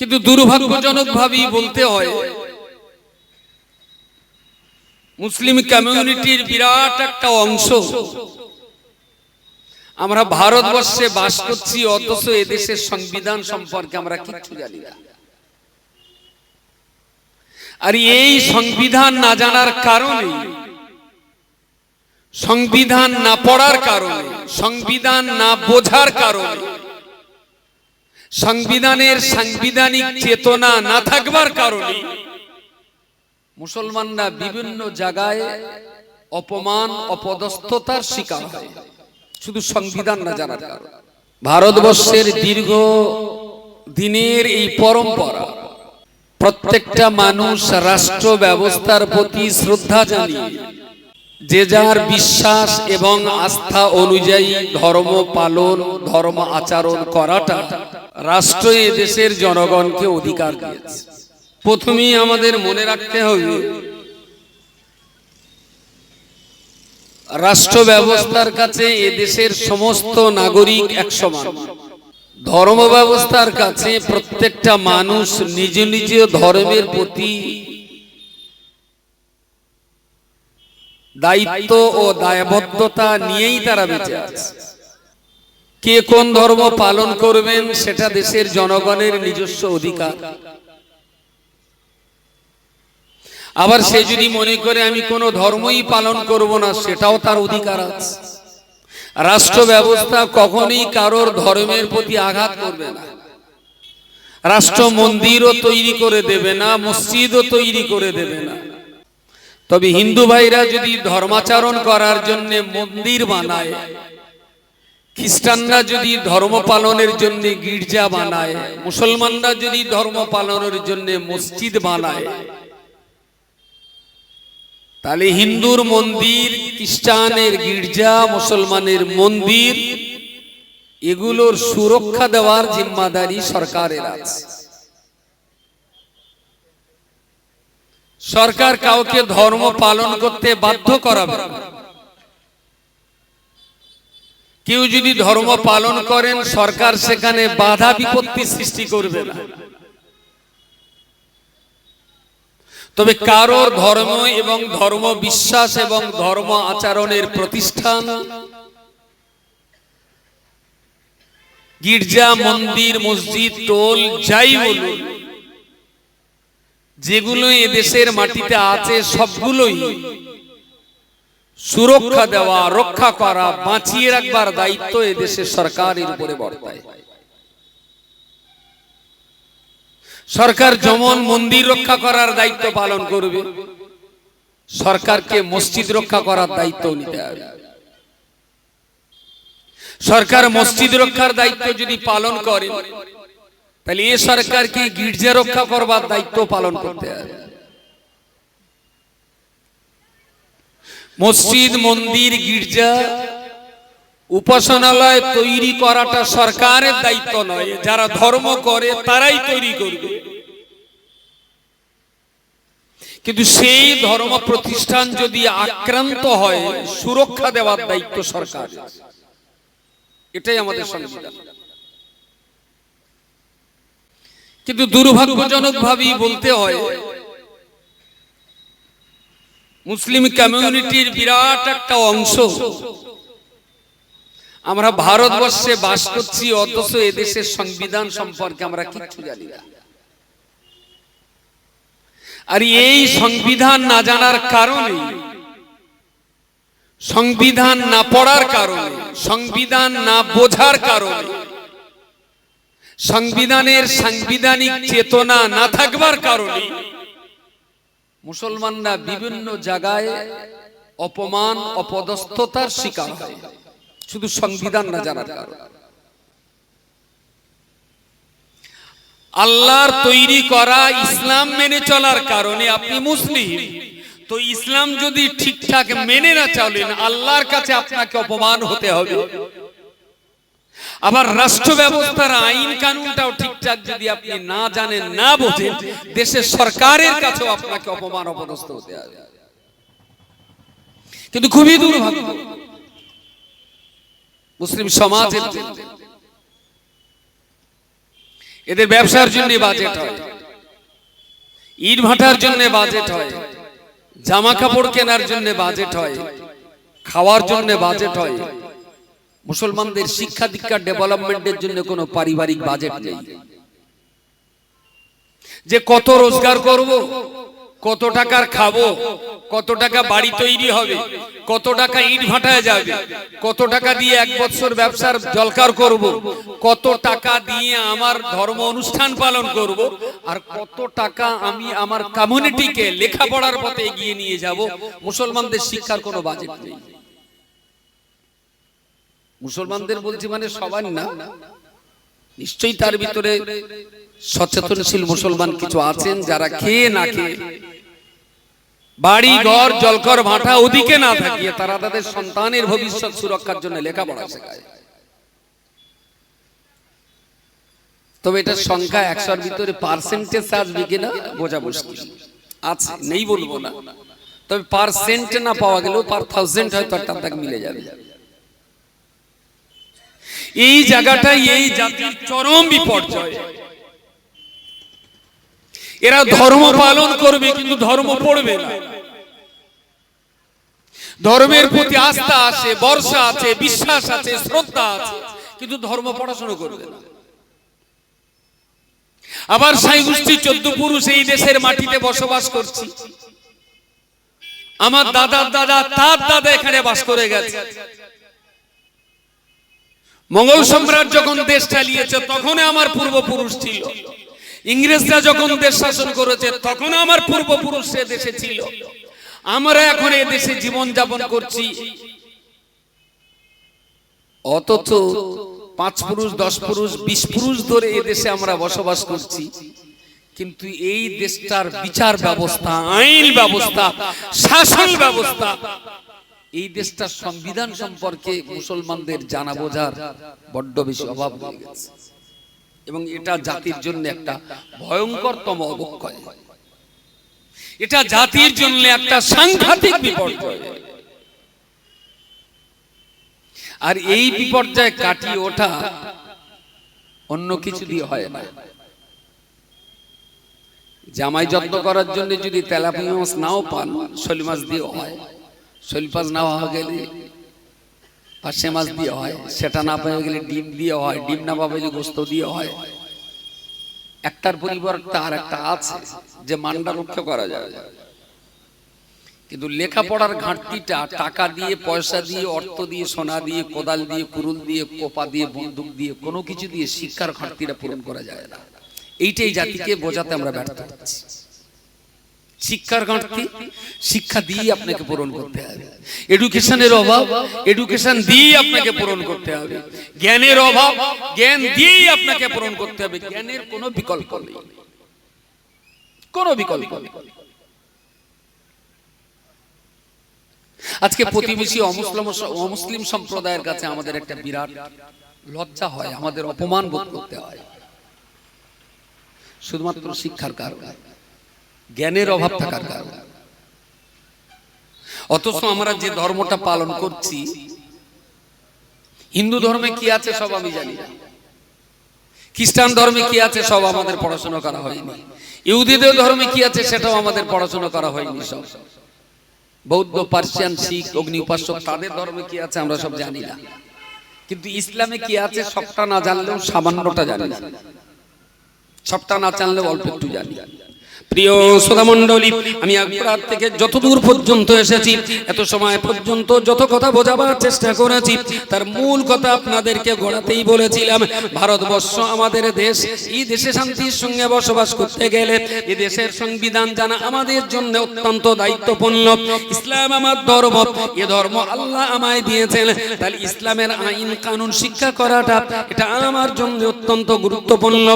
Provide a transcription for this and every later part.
কিন্তু দুর্ভাগ্যজনক ভাবেই বলতে হয়, মুসলিম কমিউনিটির বিরাট একটা অংশ। আমরা ভারতবর্ষে বাস করছি, অথচ এদেশের সংবিধান সম্পর্কে আমরা কিচ্ছু জানি না। আর এই সংবিধান না জানার কারণে, সংবিধান না পড়ার কারণে, সংবিধান না বোঝার কারণে সংবিধানের সাংবিধানিক চেতনা না থাকবার কারণে মুসলমানরা বিভিন্ন জায়গায় অপমান, অপদস্থতার শিকার শুধু সংবিধান না জানার কারণে। ভারতবর্ষের দীর্ঘ দিনের এই পরম্পরা প্রত্যেকটা মানুষ রাষ্ট্র ব্যবস্থার প্রতি শ্রদ্ধা জানিয়ে যে যার বিশ্বাস এবং আস্থা অনুযায়ী ধর্ম পালন, ধর্ম আচরণ করাটা রাষ্ট্র এ দেশের জনগণকে অধিকার দিয়েছে। প্রথমেই আমাদের মনে রাখতে হবে রাষ্ট্র ব্যবস্থার কাছে এ দেশের সমস্ত নাগরিক এক সমান। ধর্ম ব্যবস্থার কাছে প্রত্যেকটা মানুষ নিজ নিজ ধর্মের প্রতি দায়িত্ব ও দায়বদ্ধতা নিয়েই তারা বেঁচে আছে। কে কোন ধর্ম পালন করবেন সেটা দেশের জনগণের নিজস্ব অধিকার। আবার সে যদি মনে করে আমি কোনো ধর্মই পালন করব না, সেটাও তার অধিকার আছে। রাষ্ট্র ব্যবস্থা কখনোই কারোর ধর্মের প্রতি আঘাত করবে না। রাষ্ট্র মন্দিরও তৈরি করে দেবে না, মসজিদও তৈরি করে দেবে না। তবে হিন্দু ভাইরা যদি ধর্মাচরণ করার জন্য মন্দির বানায় খ্রিস্টানরা যদি ধর্ম পালনের জন্য গির্জা বানায়, মুসলমানরা যদি ধর্ম পালনের জন্য মসজিদ বানায়, তাহলে হিন্দুর মন্দির, খ্রিস্টানের গির্জা, মুসলমানের মন্দির, এগুলোর সুরক্ষা দেওয়ার জিম্মাদারি সরকারের আছে সরকার কাউকে ধর্ম পালন করতে বাধ্য করাবে না। কেউ যদি ধর্ম পালন করেন, সরকার সেখানে বাধা বিপত্তি সৃষ্টি করবে না। তবে কারোর ধর্ম এবং ধর্ম বিশ্বাস এবং ধর্ম আচরণের প্রতিষ্ঠান, গির্জা, মন্দির, মসজিদ, টোল, যাই বলুন যেগুলো এদেশের মাটিতে আছে, সবগুলোই সুরক্ষা দেওয়া, রক্ষা করা, বাঁচিয়ে রাখবার দায়িত্ব এদেশের সরকারের উপরে বর্তায়। সরকার যেমন মন্দির রক্ষা করার দায়িত্ব পালন করবে, সরকারকে মসজিদ রক্ষা করার দায়িত্ব নিতে হবে। সরকার মসজিদ রক্ষার দায়িত্ব যদি পালন করে, তাহলে এ সরকারকে গির্জা রক্ষা করবার দায়িত্ব পালন করতে হবে। মসজিদ মন্দির গির্জা উপাসনালয় তৈরি করাটা সরকারের দায়িত্ব নয় যারা ধর্ম করে তারাই তৈরি করবে। কিন্তু সেই ধর্ম প্রতিষ্ঠান যদি আক্রান্ত হয় সুরক্ষা দেওয়ার দায়িত্ব সরকার এটাই আমাদের সংবিধান। কিন্তু দুর্ভাগ্যজনক ভাবেই বলতে হয় মুসলিম কমিউনিটির বিরাট একটা অংশ। আমরা ভারতবর্ষে বাস করছি অথচ এদেশের সংবিধান সম্পর্কে আমরা কিচ্ছু জানি না। আর এই সংবিধান না জানার কারণে সংবিধান না পড়ার কারণে সংবিধান না বোঝার কারণে সংবিধানের সাংবিধানিক চেতনা না থাকবার কারণে মুসলমানরা বিভিন্ন জায়গায় অপমান, অপদস্থতার শিকার শুধু সংবিধান না জানার কারণে। আল্লাহর তৈরি করা ইসলাম মেনে চলার কারণে আপনি মুসলিম। তো ইসলাম যদি ঠিকঠাক মেনে না চলেন, আল্লাহর কাছে আপনাকে অপমান হতে হবে। আবার রাষ্ট্র ব্যবস্থার আইন কানুনটাও ঠিকঠাক যদি আপনি না জানেন, না বোঝেন, দেশের সরকারের কাছেও আপনাকে অপমান অপদস্থ হতে হবে। কিন্তু খুবই দুর্ভাগ্য, মুসলিম সমাজের এদের ব্যবসার জন্য বাজেট হয়, ইট ভাটার জন্য বাজেট হয়, জামা কাপড় কেনার জন্য বাজেট হয়, খাওয়ার জন্য বাজেট হয় মুসলমানদের শিক্ষা দীক্ষা ডেভেলপমেন্টের জন্য কোনো পারিবারিক বাজেট নেই। যে কত রোজগার করব কত টাকার খাব কত টাকা বাড়ি তৈরি হবে কত টাকা ইট ভাটায় যাবে কত টাকা দিয়ে এক বছর ব্যবসার জলকার করব কত টাকা দিয়ে আমার ধর্ম অনুষ্ঠান পালন করব আর কত টাকা আমি আমার কমিউনিটিকে লেখাপড়ার পথে এগিয়ে নিয়ে যাব মুসলমানদের শিক্ষার কোনো বাজেট নেই। মুসলমানদের বলছি মানে সবার না। নিশ্চয়ই তার ভিতরে সচেতনশীল মুসলমান কিছু আছেন যারা খেয়ে না খেয়ে বাড়ি ঘর জলকর ভাটা ওদিকে না থাকিয়ে তারা তাদের সন্তানের ভবিষ্যৎ সুরক্ষার জন্য লেখাপড়া শেখায়। তবে এটার সংখ্যা একশোর ভিতরে পার্সেন্টেজ আসবে কিনা বোঝা মুশকিল। আছে নেই বলব না। তবে পার্সেন্ট না পাওয়া গেলেও পার থাউজেন্ড হয়তো তার তাকে মিলে যাবে। এই জায়গাটাই এই জাতির চরম বিপর্যয়। এরা ধর্ম পালন করবে কিন্তু ধর্ম পড়বে না। ধর্মের প্রতি আস্থা আছে বর্ষা আছে বিশ্বাস আছে শ্রদ্ধা আছে কিন্তু ধর্ম পড়াশোনা করবে না। আবার সাই গোষ্ঠী চোদ্দ পুরুষ এই দেশের মাটিতে বসবাস করছি। আমার দাদার দাদা তার দাদা এখানে বাস করে গেছে। মোগল সম্রাট যখন দেশ চালিয়েছে তখন আমার পূর্বপুরুষ ছিল। ইংরেজরা যখন দেশ শাসন করেছে তখন আমার পূর্বপুরুষ সে দেশে ছিল। আমরা এখন এ দেশে জীবন যাপন করছি। অথচ পাঁচ পুরুষ, দশ পুরুষ, বিশ পুরুষ ধরে এ দেশে আমরা বসবাস করছি। কিন্তু এই দেশটার বিচার ব্যবস্থা, আইন ব্যবস্থা, শাসন ব্যবস্থা এই দেশটার সংবিধান সম্পর্কে মুসলমানদের জানা বোঝার বড্ড বেশি অভাব হয়ে গেছে। এবং এটা জাতির জন্য একটা ভয়ঙ্করতম অবক্ষয়। এটা জাতির জন্য একটা সাংঘাতিক বিপর্যয়। আর এই বিপর্যয় কাটিয়ে ওঠা অন্য কিছু দিয়ে হয় না। জামাই যত্ন করার জন্য যদি তেলাপিয়া মাছ নাও পান শৈল মাছ দিয়ে হয়। শৈল মাছ না হওয়া গেলে পাশে মাছ দিয়ে হয়, সেটা না পাওয়া গেলে ডিম দিয়ে হয়, ডিম না পাওয়া গেলে গোস্ত দিয়ে হয়। একটার পরিবর্তে আর একটা আছে যে মানটা রক্ষা করা যায়। কিন্তু লেখাপড়ার ঘাটতিটা টাকা দিয়ে, পয়সা দিয়ে, অর্থ দিয়ে, সোনা দিয়ে, কোদাল দিয়ে, কুরুল দিয়ে, কোপা দিয়ে, বন্দুক দিয়ে, কোনো কিছু দিয়ে শিক্ষার ঘাটতিটা পূরণ করা যায় না। এইটাই জাতিকে বোঝাতে আমরা ব্যর্থ হচ্ছি। শিক্ষার ঘাটতি শিক্ষা দিয়ে আপনাকে পূরণ করতে হবে। এডুকেশনের অভাব এডুকেশন দিয়ে আপনাকে পূরণ করতে হবে। জ্ঞানের অভাব জ্ঞান দিয়েই আপনাকে পূরণ করতে হবে। জ্ঞানের কোনো বিকল্প নেই। কোনো বিকল্প নেই। আজকে প্রতিবেশী অমুসলিম অমুসলিম সম্প্রদায়ের কাছে আমাদের একটা বিরাট লজ্জা হয় আমাদের অপমান বোধ করতে হয়। শুধুমাত্র শিক্ষার কারণে। জ্ঞানের অভাব থাকার কারণে। অথচ আমরা যে ধর্মটা পালন করছি হিন্দু ধর্মে কি আছে সব আমি জানি না। খ্রিস্টান ধর্মে কি আছে সব আমাদের পড়াশোনা করা হয়নি। ইহুদিদের ধর্মে কি আছে সেটাও আমাদের পড়াশোনা করা হয়নি সব। বৌদ্ধ পার্সিয়ান শিখ অগ্নি উপাসক তাদের ধর্মে কি আছে আমরা সব জানি না। কিন্তু ইসলামে কি আছে সবটা না জানলেও সামান্যটা জানি না। সবটা না জানলেও অল্প একটু জানি। প্রিয় আমি থেকে পর্যন্ত এসেছি, এত সময় পর্যন্ত যত কথা বোঝাবার চেষ্টা করেছি, তার মূল কথা আপনাদেরকে গোড়াতেই বলেছিলাম, ভারতবর্ষ আমাদের দেশ, এই দেশে শান্তির সঙ্গে বসবাস করতে গেলে এই দেশের সংবিধান জানা আমাদের জন্য অত্যন্ত দায়িত্বপূর্ণ। ইসলাম আমার ধর্ম, এ ধর্ম আল্লাহ আমায় দিয়েছেন, তাহলে ইসলামের আইন, কানুন, শিক্ষা করাটা এটা আমার জন্য অত্যন্ত গুরুত্বপূর্ণ।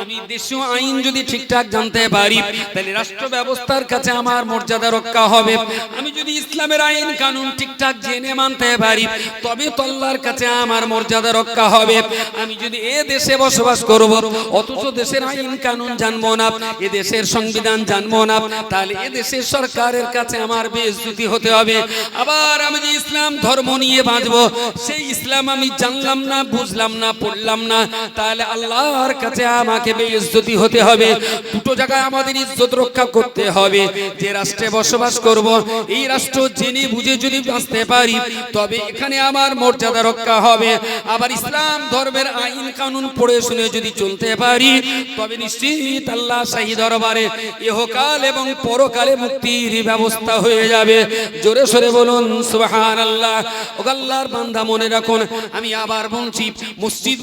আমি দেশীয় আইন যদি ঠিকঠাক জানতে পারি তাহলে রাষ্ট্র ব্যবস্থার কাছে আমার মর্যাদা রক্ষা হবে। আমি যদি ইসলামের আইন কানুন ঠিকঠাক জেনে মানতে পারি, তবে তো আল্লাহর কাছে আমার মর্যাদা রক্ষা হবে। আমি যদি এ দেশে বসবাস করব, অথচ দেশের আইন কানুন জানব না, এ দেশের সংবিধান জানব না, তাহলে এ দেশের সরকারের কাছে আমার বেইজ্জতি হতে হবে। আবার আমি যে ইসলাম ধর্ম নিয়ে বাঁচবো, সেই ইসলাম আমি জানলাম না, বুঝলাম না, পড়লাম না, তাহলে আল্লাহর কাছে আমাকে বেইজ্জতি হতে হবে। দুটো জায়গায় আমাদের ইজ্জত রক্ষা করতে হবে। যে রাষ্ট্রে বসবাস করব, এই রাষ্ট্র জেনে বুঝে যদি বাঁচতে পারি, তবে এখানে আমার মর্যাদা রক্ষা হবে। আবার ইসলাম ধর্মের আইন কানুন পড়ে শুনে যদি চলতে পারি, তবে নিশ্চিত আল্লাহ শাহী দরবারে ইহকাল এবং পরকালে মুক্তির ব্যবস্থা হয়ে যাবে। জোরে সরে বলুন সুবহান আল্লাহ ও আল্লাহর বান্দা, মনে রাখুন, আমি আবার বলছি, মসজিদ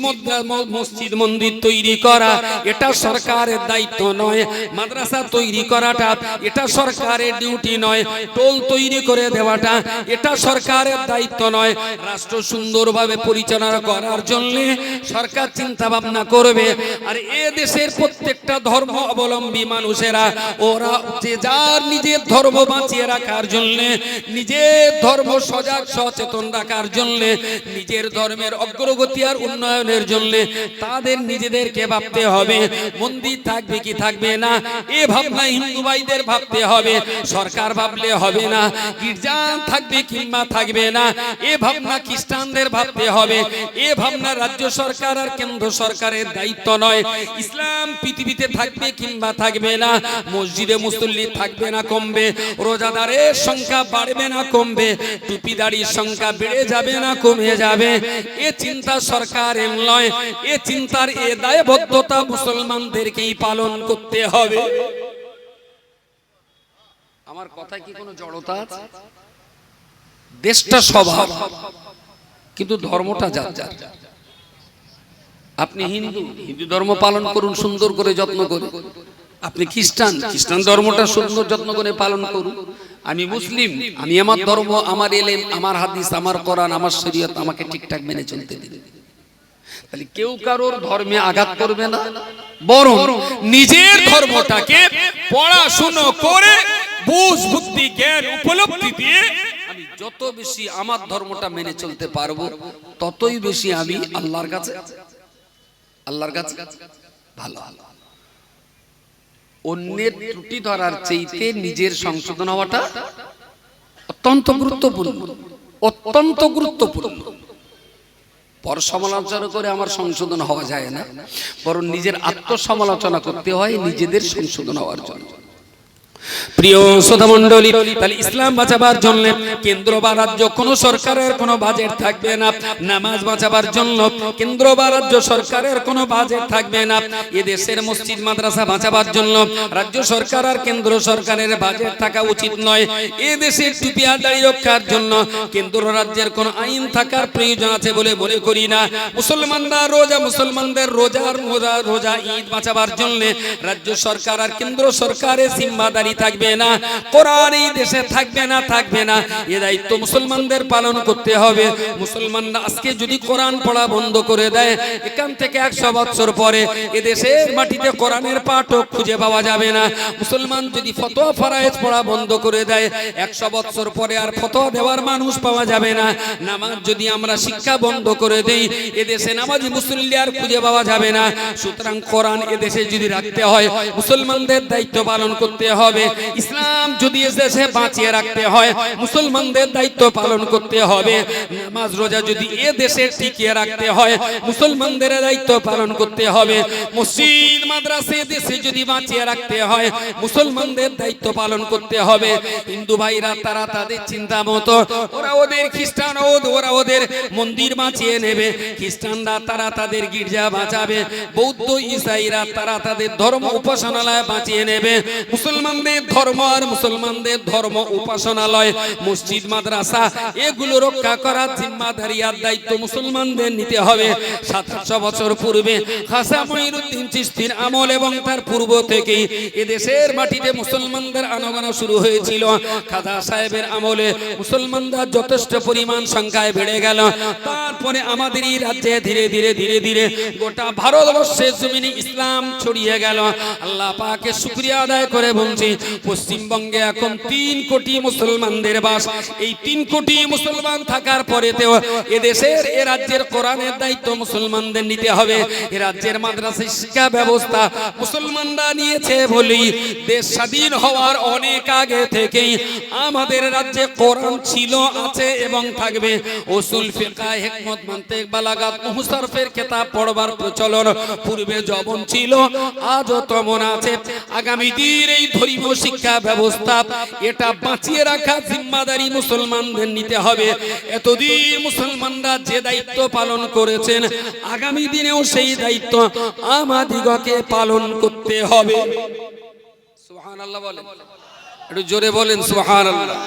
মসজিদ মন্দির তৈরি করা, এটা সরকারের দায়িত্ব নয়, মাদ্রাসা তৈরি করাটা, এটা সরকারের ডিউটি নয়। টোল তৈরি করে দেওয়াটা, এটা সরকারের দায়িত্ব নয়। রাষ্ট্র সুন্দরভাবে পরিচালনা করার জন্য সরকার চিন্তা ভাবনা করবে। আর এ দেশের প্রত্যেকটা ধর্ম অবলম্বী মানুষেরা, ওরা যে যার নিজের ধর্ম বাঁচিয়ে রাখার জন্য, নিজের ধর্ম সজাগ, সচেতন রাখার জন্য, নিজের ধর্মের অগ্রগতি আর উন্নয়নের জন্য তাদের নিজেদেরকে ভাবতে হবে। মন্দির থাকবে কি থাকবে না, এ ভাবনা হিন্দু ভাইদের ভাবতে হবে। সরকার ভাবলে হবে না গির্জা থাকবে কিংবা থাকবে না, এ ভাবনা খ্রিস্টানদের ভাবতে হবে। এ ভাবনা রাজ্য সরকার আর কেন্দ্র সরকারের দায়িত্ব নয়। ইসলাম পৃথিবীতে থাকবে কিংবা থাকবে না, মসজিদে মুসল্লি থাকবে না, কমবে। রোজাদারের সংখ্যা বাড়বে না, কমবে। টুপিদারির সংখ্যা বেড়ে যাবে না, কমে যাবে। এ চিন্তা সরকারের নয়, এ চিন্তার এ দায়বদ্ধতা মুসলমানদেরকেই পালন করতে হবে। আমার কথায় কি কোনো জড়তা আছে? দেশটা স্বভাব কিন্তু ধর্মটা যার যার আপনি হিন্দু হিন্দু ধর্ম পালন করুন সুন্দর করে যত্ন করে আপনি খ্রিস্টান খ্রিস্টান ধর্মটা সুন্দর যত্ন করে পালন করুন। আমি মুসলিম আমি আমার ধর্ম আমার এলেম আমার হাদিস আমার কোরআন আমার শরীয়ত আমাকে ঠিকঠাক মেনে চলতে দিন তাহলে কেউ কারোর ধর্মে আঘাত করবে না। বরং নিজের ধর্মটাকে পড়াশুনো করে বুঝ, বুদ্ধি, জ্ঞান উপলব্ধি দিয়ে আমি যত বেশি আমার ধর্মটা মেনে চলতে পারব, ততই বেশি আমি আল্লাহর কাছে আল্লাহর কাছে ভালো। ভালো অন্যের ত্রুটি ধরার চেয়েতে নিজের সংশোধন হওয়াটা অত্যন্ত গুরুত্বপূর্ণ অত্যন্ত গুরুত্বপূর্ণ। পর সমালোচনা করে আমার সংশোধন হওয়া যায় না, বরং নিজের আত্মসমালোচনা করতে হয় নিজেদের সংশোধন হওয়ার জন্য। প্রিয় শ্রোতা মণ্ডলী তাহলে ইসলাম বাঁচাবার জন্য কেন্দ্র বা রাজ্য কোন সরকারের কোনো বাজেট থাকবে না। নামাজ বাঁচাবার জন্য কেন্দ্র বা রাজ্য সরকারের কোনো বাজেট থাকবে না। এ দেশের মসজিদ, মাদ্রাসা বাঁচাবার জন্য রাজ্য সরকার আর কেন্দ্র সরকারের বাজেট থাকা উচিত নয়। এ দেশের টুপি আর দাড়ি রক্ষার জন্য কেন্দ্র রাজ্যের কোন আইন থাকার প্রয়োজন আছে বলে মনে করি না। মুসলমানরা রোজা, মুসলমানদের রোজার রোজা রোজা ঈদ বাঁচাবার জন্য রাজ্য সরকার আর কেন্দ্র সরকারের জিম্মাদারি থাকবে না কোরআন এই দেশে থাকবে না থাকবে না। এ দায়িত্ব মুসলমানদের পালন করতে হবে। মুসলমানরা আজকে যদি কোরআন পড়া বন্ধ করে দেয়, এখান থেকে একশো বছর পরে এ দেশের মাটিতে কোরআনের পাঠও খুঁজে পাওয়া যাবে না। মুসলমান যদি ফতোয়া ফরায়েজ পড়া বন্ধ করে দেয়, একশো বছর পরে আর ফতোয়া দেওয়ার মানুষ পাওয়া যাবে না। নামাজ যদি আমরা শিক্ষা বন্ধ করে দেই, এদেশে নামাজি মুসল্লি আর খুঁজে পাওয়া যাবে না। সুতরাং কোরআন এদেশে যদি রাখতে হয়, মুসলমানদের দায়িত্ব পালন করতে হবে। ইসলাম যদি এদেশে বাঁচিয়ে রাখতে হয়, মুসলমানদের দায়িত্ব পালন করতে হবে। নামাজ, রোজা যদি এ দেশে টিকিয়ে রাখতে হয়, মুসলমানদের দায়িত্ব পালন করতে হবে। মসজিদ, মাদ্রাসা দেশে যদি বাঁচিয়ে রাখতে হয়, মুসলমানদের দায়িত্ব পালন করতে হবে। হিন্দু ভাইরা, তারা তাদের চিন্তা মতো, ওরা ওদের খ্রিস্টান ওরা ওদের মন্দির বাঁচিয়ে নেবে। খ্রিস্টানরা, তারা তাদের গির্জা বাঁচাবে। বৌদ্ধ ইসাইরা, তারা তাদের ধর্ম উপাসনালয় বাঁচিয়ে নেবে। মুসলমানদের মুসলমানের ধর্ম আর মুসলমানদের ধর্ম উপাসনালয়, মসজিদ, মাদ্রাসা, এগুলো রক্ষা দায়িত্ব মুসলমানদের নিতে হবে। সাতশো বছর পূর্বে খাসা মহিরুদ্দিন চিস্তির আমল এবং তার পূর্ব থেকেই এদেশের মাটিতে মুসলমানদের শুরু হয়েছিল। সাহেবের আমলে মুসলমানরা যথেষ্ট পরিমাণ সংখ্যায় বেড়ে গেল। তারপরে আমাদের এই রাজ্যে ধীরে ধীরে ধীরে ধীরে গোটা ভারতবর্ষে জমিনে ইসলাম ছড়িয়ে গেল। আল্লাহ পাকে শুক্রিয়া আদায় করে বলছি পশ্চিমবঙ্গে এখন তিন কোটি মুসলমানদের বাস। এই তিন কোটি মুসলমান থাকার পরেতেও এদেশের, এ রাজ্যের কোরআনের দায়িত্ব মুসলমানদের নিতে হবে। এ রাজ্যের মাদ্রাসা শিক্ষা ব্যবস্থা মুসলমানরা নিয়েছে দেশ স্বাধীন হওয়ার অনেক আগে থেকেই আমাদের রাজ্যে কোরআন ছিল, আছে এবং থাকবে। ওসুল ফিকা হিকমত বালাগাত কিতাব পড়বার প্রচলন পূর্বে যবন ছিল, আজও তেমন আছে। আগামী দিন এই ধর্মীয় শিক্ষা ব্যবস্থা, এটা বাঁচিয়ে রাখা জিম্মাদারি মুসলমানদের নিতে হবে। এতদিন মুসলমানরা যে দায়িত্ব পালন করেছেন, আগামী দিনেও সেই দায়িত্ব আমাদিগকে পালন করতে হবে। সুবহানাল্লাহ বলেন। একটু জোরে বলেন, সুবহানাল্লাহ।